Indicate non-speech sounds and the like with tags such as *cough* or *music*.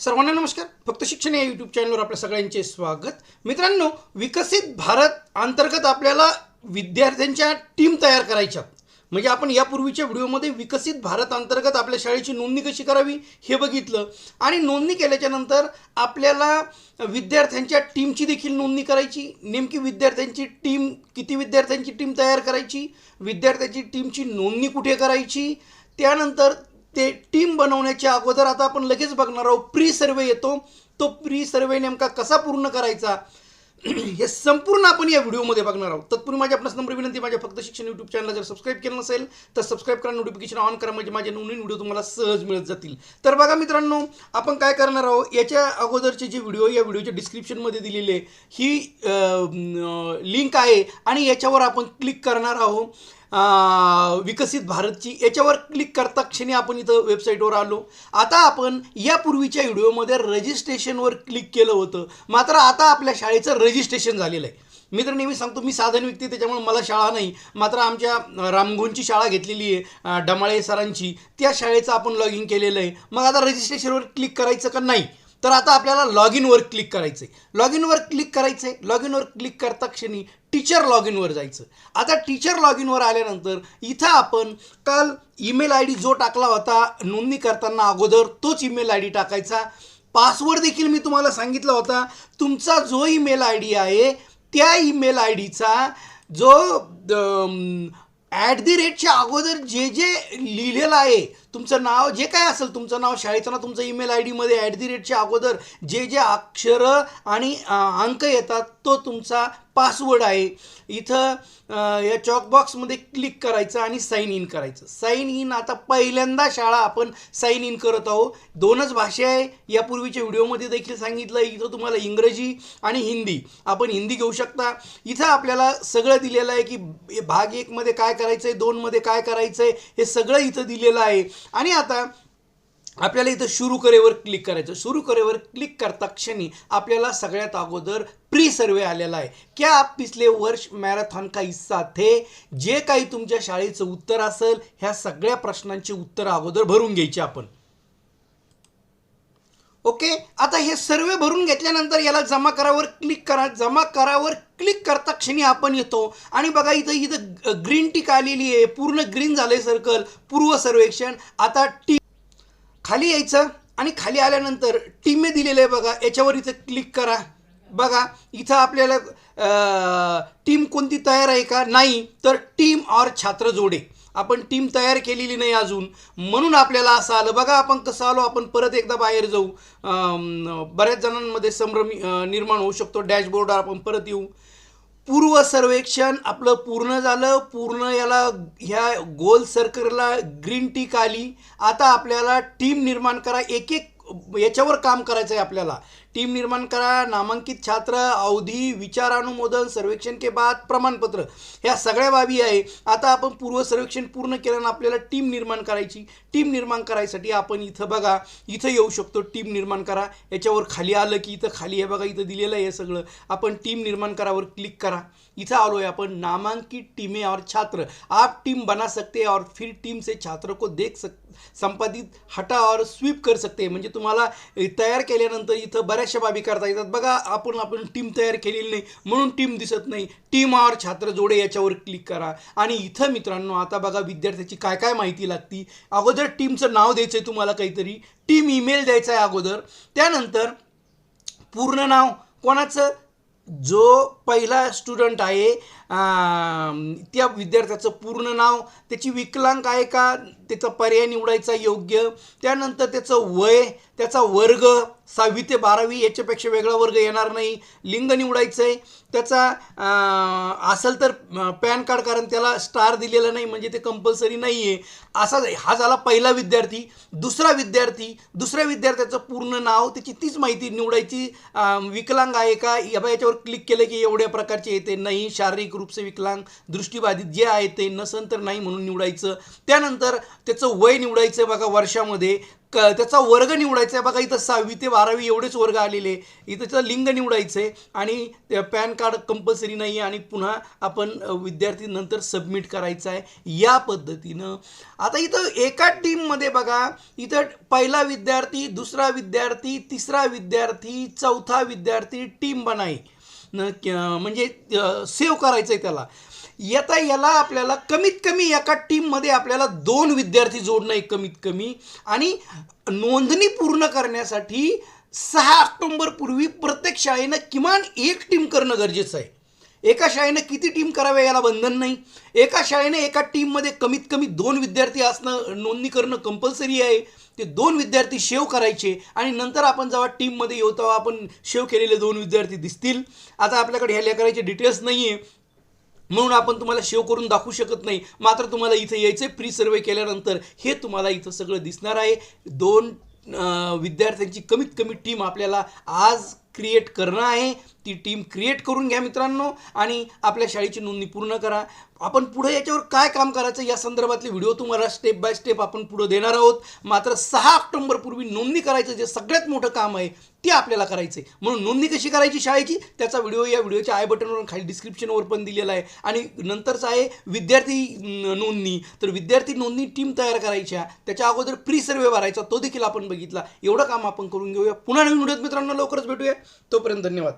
सर्वांना नमस्कार. फक्त शिक्षण या यूट्यूब चॅनलवर आपल्या सगळ्यांचे स्वागत. मित्रांनो विकसित भारत अंतर्गत आपल्याला विद्यार्थ्यांच्या टीम तयार करायच्या. म्हणजे आपण यापूर्वीच्या व्हिडिओमध्ये विकसित भारत अंतर्गत आपल्या शाळेची नोंदणी कशी करावी हे बघितलं. आणि नोंदणी केल्याच्यानंतर आपल्याला विद्यार्थ्यांच्या टीमची देखील नोंदणी करायची. नेमकी विद्यार्थ्यांची टीम किती विद्यार्थ्यांची टीम तयार करायची? विद्यार्थ्यांची टीमची नोंदणी कुठे करायची? त्यानंतर ते टीम बनवण्याच्या अगोदर आता आपण लगेच बघणार आहोत. प्री सर्वे येतो. तो प्री सर्वे नेमका कसा पूर्ण करायचा? *clears throat* हे संपूर्ण आपण या व्हिडिओमध्ये बघणार आहोत. तत्पूर्वी माझ्या आपणास नंबर विनंती माझ्या फक्त शिक्षण यूट्यूब चॅनल जर सबस्क्राईब केलं नसेल तर सबस्क्राईब करा नोटिफिकेशन ऑन करा म्हणजे माझे नवीन व्हिडिओ तुम्हाला सहज मिळत जातील. तर बघा मित्रांनो आपण काय करणार आहोत? याच्या अगोदरचे जे व्हिडिओ या व्हिडिओच्या डिस्क्रिप्शनमध्ये दिलेले ही लिंक आहे आणि याच्यावर आपण क्लिक करणार आहोत. विकसित भारतची याच्यावर क्लिक करता क्षणी आपण इथं वेबसाईटवर आलो. आता आपण यापूर्वीच्या व्हिडिओमध्ये रजिस्ट्रेशनवर क्लिक केलं होतं. मात्र आता आपल्या शाळेचं रजिस्ट्रेशन झालेलं आहे. मी तर नेहमी सांगतो मी साधन व्यक्ती त्याच्यामुळे मला शाळा नाही. मात्र आमच्या रामगोंची शाळा घेतलेली आहे डमाळे सरांची. त्या शाळेचं आपण लॉग इन केलेलं आहे. मग आता रजिस्ट्रेशनवर क्लिक करायचं का नाही? तर आता आपल्याला लॉग इनवर क्लिक करायचं आहे लॉग इनवर क्लिक करायचं आहे लॉग इनवर क्लिक करता क्षणी टीचर लॉग इनवर जायचं. आता टीचर लॉग इनवर आल्यानंतर इथं आपण काल ईमेल आय डी जो टाकला होता नोंदणी करताना अगोदर तोच ईमेल आय डी टाकायचा. पासवर्ड देखील मी तुम्हाला सांगितला होता. तुमचा जो ईमेल आय डी आहे त्या ईमेल आय डीचा जो ॲट दी रेटच्या अगोदर जे जे लिहिलेलं आहे तुमचं नाव जे काय असेल तुमचं नाव शाळेचं नाव तुमचं ईमेल आय डीमध्ये ॲट दी रेटच्या अगोदर जे जे अक्षरं आणि अंक येतात तो तुमचा पासवर्ड आहे. इथं या चॉकबॉक्समध्ये क्लिक करायचं आणि साईन इन करायचं. साईन इन आता पहिल्यांदा शाळा आपण साईन इन करत आहोत. दोनच भाषा आहे. यापूर्वीच्या व्हिडिओमध्ये देखील सांगितलं. इथं तुम्हाला इंग्रजी आणि हिंदी आपण हिंदी घेऊ शकता. इथं आपल्याला सगळं दिलेलं आहे की भाग एकमध्ये काय करायचं आहे दोनमध्ये काय करायचं आहे हे सगळं इथं दिलेलं आहे. आणि आता आपल्याला इथं सुरू करेवर क्लिक करायचं. सुरू करेवर क्लिक करता क्षणी आपल्याला सगळ्यात अगोदर प्री सर्वे आलेला आहे. क्या आप पिछले वर्ष मॅरेथॉन का हिस्सा थे? जे काही तुमच्या शाळेचं उत्तर असेल ह्या सगळ्या प्रश्नांची उत्तरं अगोदर भरून घ्यायची आपण. ओके? आता हे सर्वे भरून घेतल्यानंतर याला जमा करावर क्लिक करा. जमा करावर क्लिक करता क्षणी आपण येतो. आणि बघा इथं इथं ग्रीन टीक आलेली आहे. पूर्ण ग्रीन झालं आहे सर्कल पूर्व सर्वेक्षण. आता टी खाली यायचं आणि खाली आल्यानंतर टीमे दिलेलं आहे बघा. याच्यावर इथं क्लिक करा. बघा इथं आपल्याला टीम कोणती तयार आहे का? नाही. तर टीम और छात्र जोडे. आपण टीम तयार केलेली नाही अजून. म्हणून आपल्याला असं आलं बघा आपण कसं आलो आपण परत एकदा बाहेर जाऊ. बऱ्याच जणांमध्ये संभ्रम निर्माण होऊ शकतो. डॅशबोर्डवर आपण परत येऊ. पूर्व सर्वेक्षण आपलं पूर्ण झालं. पूर्ण याला ह्या गोल सर्कलला ग्रीन टीक आली. आता आपल्याला टीम निर्माण करा. एक एक याच्यावर काम करायचं आहे आपल्याला. टीम निर्माण करा नामांकित छात्र अवधी विचारानुमोदन सर्वेक्षण के बाद प्रमाणपत्र. ह्या सगळ्या बाबी आहे. आता आपण पूर्व सर्वेक्षण पूर्ण केल्यानं आपल्याला टीम निर्माण करायची. टीम निर्माण करायसाठी आपण इथं बघा इथं येऊ शकतो टीम निर्माण करा. याच्यावर खाली आलं की इथं खाली आहे बघा इथं दिलेलं आहे सगळं. आपण टीम निर्माण करावर क्लिक करा. इथं आलोय आपण नामांकित टीमें और छात्र. आप टीम बना सकते हैं और फिर टीम से छात्र को देख सकते संपादित हटा और स्वीप कर सकते म्हणजे तुम्हाला तयार केल्यानंतर इथं बऱ्याचशा बाबी करता येतात. बघा आपण आपण टीम तयार केलेली नाही म्हणून टीम दिसत नाही. टीम और छात्र जोडे याच्यावर क्लिक करा. आणि इथं मित्रांनो आता बघा विद्यार्थ्याची काय काय माहिती लागती. अगोदर टीमचं नाव द्यायचं आहे तुम्हाला काहीतरी. टीम ईमेल द्यायचा आहे अगोदर. त्यानंतर पूर्ण नाव कोणाचं? जो पहिला स्टुडंट आहे. त्या विद्यार्थ्याचं पूर्ण नाव त्याची विकलांग आहे का त्याचा पर्याय निवडायचा योग्य त्यानंतर त्याचं वय त्याचा वर्ग सहावी ते बारावी याच्यापेक्षा वेगळा वर्ग येणार नाही लिंग निवडायचं आहे त्याचा असेल तर पॅन कार्ड कारण त्याला स्टार दिलेलं नाही म्हणजे ते कंपल्सरी नाही आहे असा हा झाला पहिला विद्यार्थी. दुसरा विद्यार्थी दुसऱ्या विद्यार्थ्याचं पूर्ण नाव त्याची तीच माहिती निवडायची विकलांग आहे का या याच्यावर क्लिक केलं की एवढं एवढ्या प्रकारचे येते नाही शारीरिक रूप से विकलांग दृष्टीबाधित जे आहे ते नसन तर नाही म्हणून निवडायचं. त्यानंतर त्याचं वय निवडायचं बघा वर्षामध्ये क त्याचा वर्ग निवडायचा आहे बघा इथं सहावी ते बारावी एवढेच वर्ग आलेले इथं लिंग निवडायचं आहे आणि पॅन कार्ड कंपल्सरी नाही आहे आणि पुन्हा आपण विद्यार्थी नंतर सबमिट करायचं आहे या पद्धतीनं. आता इथं एका टीममध्ये बघा इथं पहिला विद्यार्थी दुसरा विद्यार्थी तिसरा विद्यार्थी चौथा विद्यार्थी टीम बनाई. म्हणजे सेव्ह करायचं आहे त्याला. येता याला आपल्याला कमीत कमी एका टीममध्ये आपल्याला दोन विद्यार्थी जोडणं आहे कमीत कमी आणि नोंदणी पूर्ण करण्यासाठी सहा ऑक्टोंबर पूर्वी प्रत्येक शाळेनं किमान एक टीम करणं गरजेचं आहे. एका शाळेनं किती टीम कराव्या याला बंधन नाही. एका शाळेने एका टीममध्ये कमीत कमी दोन विद्यार्थी असणं नोंदणी करणं कंपल्सरी आहे. ते दोन विद्यार्थी शेव करायचे आणि नंतर आपण जेव्हा टीममध्ये येऊ तेव्हा आपण शेव केलेले दोन विद्यार्थी दिसतील. आता आपल्याकडे ह्या लेकराचे डिटेल्स नाही आहे म्हणून आपण तुम्हाला शेव करून दाखवू शकत नाही. मात्र तुम्हाला इथे यायचं आहे प्री सर्वे केल्यानंतर. हे तुम्हाला इथं सगळं दिसणार आहे. दोन विद्यार्थ्यांची कमीत कमी टीम आपल्याला आज क्रिएट करणं आहे ती टीम क्रिएट करून घ्या मित्रांनो आणि आपल्या शाळेची नोंदणी पूर्ण करा. आपण पुढे याच्यावर काय काम करायचं या संदर्भातले व्हिडिओ तुम्हाला स्टेप बाय स्टेप आपण पुढे देणार आहोत. मात्र सहा ऑक्टोंबरपूर्वी नोंदणी करायचं जे सगळ्यात मोठं काम आहे ते आपल्याला करायचं आहे म्हणून नोंदणी कशी करायची शाळेची? त्याचा व्हिडिओ या व्हिडिओच्या आय बटनवर खाली डिस्क्रिप्शनवर पण दिलेला आहे. आणि नंतरचा आहे विद्यार्थी नोंदणी. तर विद्यार्थी नोंदणी टीम तयार करायच्या. त्याच्या अगोदर प्री सर्वे भरायचा. तो देखील आपण बघितला. एवढं काम आपण करून घेऊया. पुन्हा नवीन व्हिडिओत मित्रांनो लवकरच भेटूया. तोपर्यंत धन्यवाद.